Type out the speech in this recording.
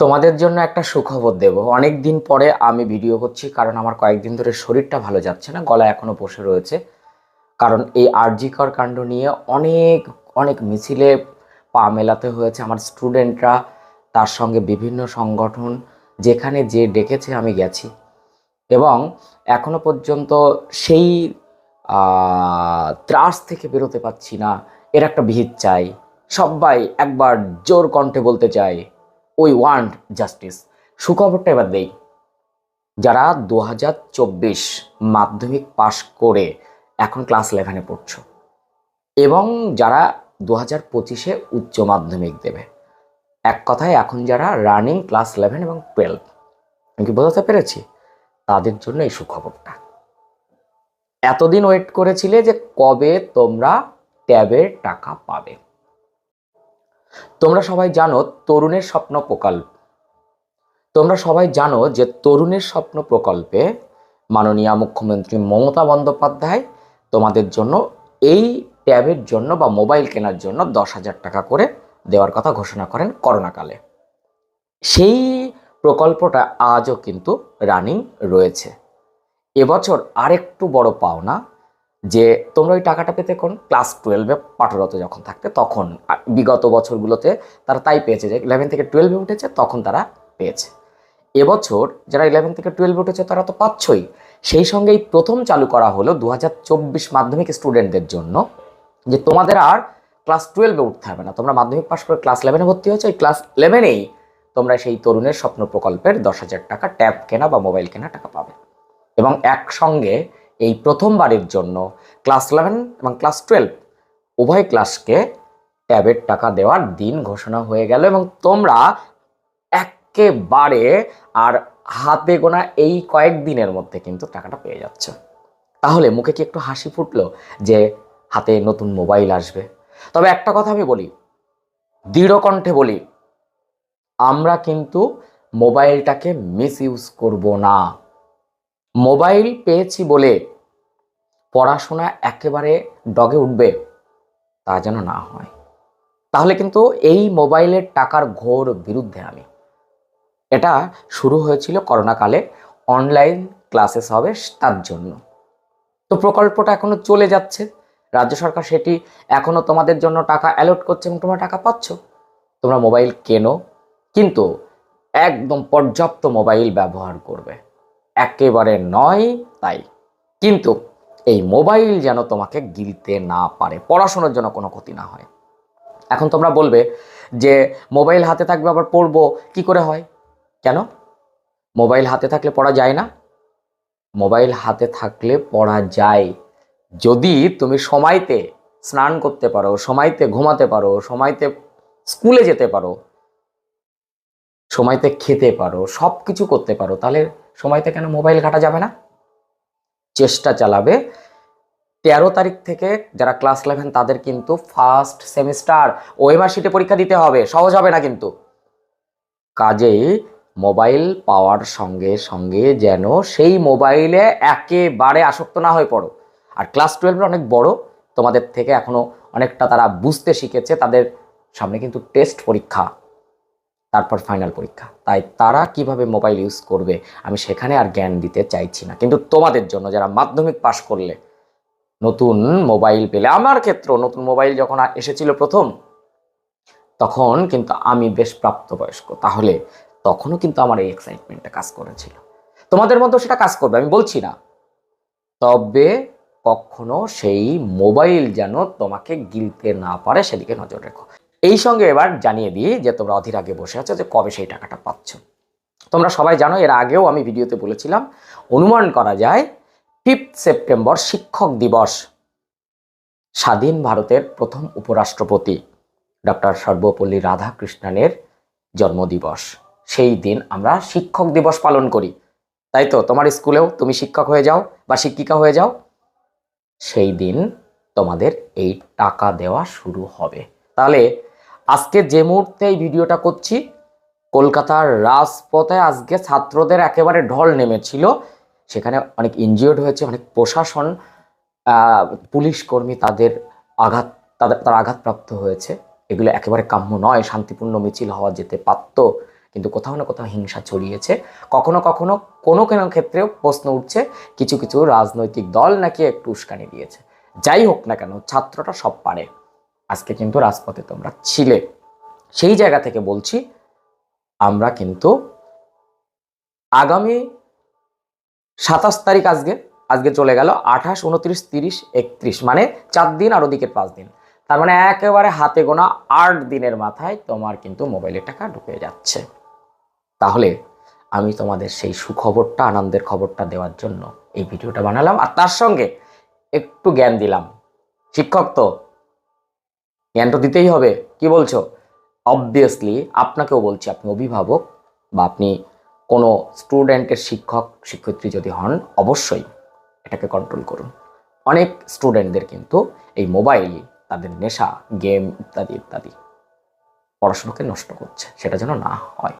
তোমাদের জন্য একটা সুখবর দেব। অনেক দিন পরে আমি ভিডিও করছি, কারণ আমার কয়েকদিন ধরে শরীরটা ভালো যাচ্ছে না গলা এখনও বসে রয়েছে। কারণ এই আরজিকর কাণ্ড নিয়ে অনেক অনেক মিছিলে পা মেলাতে হয়েছে আমার স্টুডেন্টরা, তার সঙ্গে বিভিন্ন সংগঠন, যেখানে যে ডেকেছে আমি গেছি। এবং এখনও পর্যন্ত সেই ত্রাস থেকে বেরোতে পারছি না, এর একটা ভিত চাই। সবাই একবার জোর কণ্ঠে বলতে চাই উই ওয়ান্ট জাস্টিস। সুখবরটা এবার দেই। যারা দু হাজার চব্বিশ মাধ্যমিক পাশ করে এখন ক্লাস ইলেভেনে পড়ছো এবং যারা দু হাজার পঁচিশে উচ্চ মাধ্যমিক দেবে, এক কথায় এখন যারা রানিং ক্লাস ইলেভেন এবং টুয়েলভ আমি কি বোঝাতে পেরেছি? তাদের জন্য এই সুখবরটা। এতদিন ওয়েট করেছিলে যে কবে তোমরা ট্যাবের টাকা পাবে। তোমরা সবাই জানো তরুণের স্বপ্ন প্রকল্প। তোমরা সবাই জানো যে তরুণের স্বপ্ন প্রকল্পে মাননীয় মুখ্যমন্ত্রী মমতা বন্দ্যোপাধ্যায় তোমাদের জন্য এই ট্যাবের জন্য বা মোবাইল কেনার জন্য দশ হাজার টাকা করে দেওয়ার কথা ঘোষণা করেন করোনাকালে। সেই প্রকল্পটা আজও কিন্তু রানিং রয়েছে। এবছর আরেকটু বড় পাওনা যে তোমরা ওই টাকাটা পেতে কোন ক্লাস টুয়েলভে পাঠরত যখন থাকতে, তখন বিগত বছরগুলোতে তারা তাই পেয়েছে যে ইলেভেন থেকে টুয়েলভে উঠেছে, তখন তারা পেয়েছে। এবছর যারা ইলেভেন থেকে টুয়েলভে উঠেছে, তারা তো পাচ্ছই। সেই সঙ্গেই প্রথম চালু করা হলো দু হাজার চব্বিশ মাধ্যমিক স্টুডেন্টদের জন্য, যে তোমাদের আর ক্লাস টুয়েলভে উঠতে হবে না। তোমরা মাধ্যমিক পাশ করে ক্লাস ইলেভেনে ভর্তি হয়েছো ওই ক্লাস ইলেভেনেই তোমরা সেই তরুণের স্বপ্ন প্রকল্পের দশ হাজার টাকা ট্যাব কেনা বা মোবাইল কেনা টাকা পাবে। এবং একসঙ্গে এই প্রথমবারের জন্য ক্লাস ইলেভেন এবং ক্লাস টুয়েলভ উভয় ক্লাসকে ট্যাবের টাকা দেওয়ার দিন ঘোষণা হয়ে গেল এবং তোমরা একেবারে আর হাতে গোনা এই কয়েকদিনের মধ্যে কিন্তু টাকাটা পেয়ে যাচ্ছ। তাহলে মুখে কি একটু হাসি ফুটলো যে হাতে নতুন মোবাইল আসবে? তবে একটা কথা আমি বলি, দৃঢ় কণ্ঠে বলি, আমরা কিন্তু মোবাইলটাকে মিস ইউজ করব না। মোবাইল পেয়েছি বলে পড়াশোনা একেবারে ডগে উঠবে, তা যেন না হয়। তাহলে কিন্তু এই মোবাইলের টাকার ঘোর বিরুদ্ধে আমি। এটা শুরু হয়েছিল করোনাকালে, অনলাইন ক্লাসেস হবে তার জন্য। তো প্রকল্পটা এখনও চলে যাচ্ছে। রাজ্য সরকার সেটি এখনও তোমাদের জন্য টাকা অ্যালট করছে এবং তোমরা টাকা পাচ্ছ। তোমরা মোবাইল কেনো, কিন্তু একদম পর্যাপ্ত মোবাইল ব্যবহার করবে। একেবারে নয় তাই। কিন্তু এই মোবাইল যেন তোমাকে গিলতে না পারে, পড়াশোনার জন্য কোনো ক্ষতি না হয়। এখন তোমরা বলবে যে মোবাইল হাতে থাকবে আবার পড়ব, কি করে হয়? কেন? মোবাইল হাতে থাকলে পড়া যায় না? মোবাইল হাতে থাকলে পড়া যায়। যদি তুমি সময়তে স্নান করতে পারো, সময়তে ঘুমাতে পারো, সময়তে স্কুলে যেতে পারো, সময়তে খেতে পারো সব কিছু করতে পারো, তাহলে সময়তে কেন মোবাইল ঘাটা যাবে না? চেষ্টা চালাবে। তেরো তারিখ থেকে যারা ক্লাস ইলেভেন তাদের কিন্তু ফার্স্ট সেমিস্টার ওএমআর শিটে পরীক্ষা দিতে হবে, সহজ হবে না কিন্তু। কাজেই মোবাইল পাওয়ার সঙ্গে সঙ্গে যেন সেই মোবাইলে একেবারে আসক্ত না হয়ে পড়ো। আর ক্লাস টুয়েলভের অনেক বড়, তোমাদের থেকে এখনও অনেকটা তারা বুঝতে শিখেছে, তাদের সামনে কিন্তু টেস্ট পরীক্ষা। তারপর ফাইনাল পরীক্ষা। তাই তারা কীভাবে মোবাইল ইউজ করবে, আমি সেখানে আর জ্ঞান দিতে চাইছি না। কিন্তু তোমাদের জন্য যারা মাধ্যমিক পাশ করলে, নতুন মোবাইল পেলে, আমার ক্ষেত্রেও নতুন মোবাইল যখন এসেছিল প্রথম, তখন কিন্তু আমি বেশ প্রাপ্তবয়স্ক। তাহলে তখনও কিন্তু আমার এই এক্সাইটমেন্টটা কাজ করেছিল। তোমাদের মধ্যেও সেটা কাজ করবে, আমি বলছি না। তবে কখনো সেই মোবাইল যেন তোমাকে গিলতে না পারে, সেদিকে নজর রেখো। এই সঙ্গে এবার জানিয়ে দিই যে তোমরা অধীর আগে বসে আছো যে কবে সেই টাকাটা পাচ্ছ। তোমরা সবাই জানো, এর আগেও আমি ভিডিওতে বলেছিলাম, অনুমান করা যায় ফিফথ সেপ্টেম্বর শিক্ষক দিবস, স্বাধীন ভারতের প্রথম উপরাষ্ট্রপতি ডক্টর সর্বপল্লী রাধাকৃষ্ণনের জন্মদিবস। সেই দিন আমরা শিক্ষক দিবস পালন করি। তাই তো? তোমার স্কুলেও তুমি শিক্ষক হয়ে যাও বা শিক্ষিকা হয়ে যাও। সেই দিন তোমাদের এই টাকা দেওয়া শুরু হবে। তাহলে আজকে যে মুহূর্তে এই ভিডিওটা করছি, কলকাতার রাজপথে আজকে ছাত্রদের একেবারে ঢল নেমেছিল। সেখানে অনেক ইনজিওর্ড হয়েছে, অনেক প্রশাসন পুলিশ কর্মী তাদের আঘাত, তাদের, তারা আঘাতপ্রাপ্ত হয়েছে। এগুলো একেবারে কাম্য নয়, শান্তিপূর্ণ মিছিল হওয়া যেতে পারত, কিন্তু কোথাও না কোথাও হিংসা ছড়িয়েছে। কখনো কখনো কোনো কোনো ক্ষেত্রেও প্রশ্ন উঠছে, কিছু কিছু রাজনৈতিক দল নাকি একটু উস্কানি দিয়েছে। যাই হোক না কেন ছাত্রটা সব পারে। আজকে কিন্তু রাজপথে তোমরা ছিলে। সেই জায়গা থেকে বলছি, আমরা কিন্তু আগামী সাতাশ তারিখ আজকে আজকে চলে গেল আঠাশ, উনত্রিশ, তিরিশ, একত্রিশ মানে চার দিন আর ওদিকের পাঁচ দিন। তার মানে একেবারে হাতে গোনা আট দিনের মাথায় তোমার কিন্তু মোবাইলের টাকা ঢুকে যাচ্ছে। তাহলে আমি তোমাদের সেই সুখবরটা, আনন্দের খবরটা দেওয়ার জন্য এই ভিডিওটা বানালাম। আর তার সঙ্গে একটু জ্ঞান দিলাম। শিক্ষক তো জ্ঞান তো দিতেই হবে। কি বলছো? অবভিয়াসলি আপনাকেও বলছি, আপনি অভিভাবক বা আপনি কোনো স্টুডেন্টের শিক্ষক, শিক্ষয়িত্রী যদি হন, অবশ্যই এটাকে কন্ট্রোল করুন। অনেক স্টুডেন্টদের কিন্তু এই মোবাইল তাদের নেশা গেম ইত্যাদি ইত্যাদি পড়াশোনাকে নষ্ট করছে, সেটা যেন না হয়।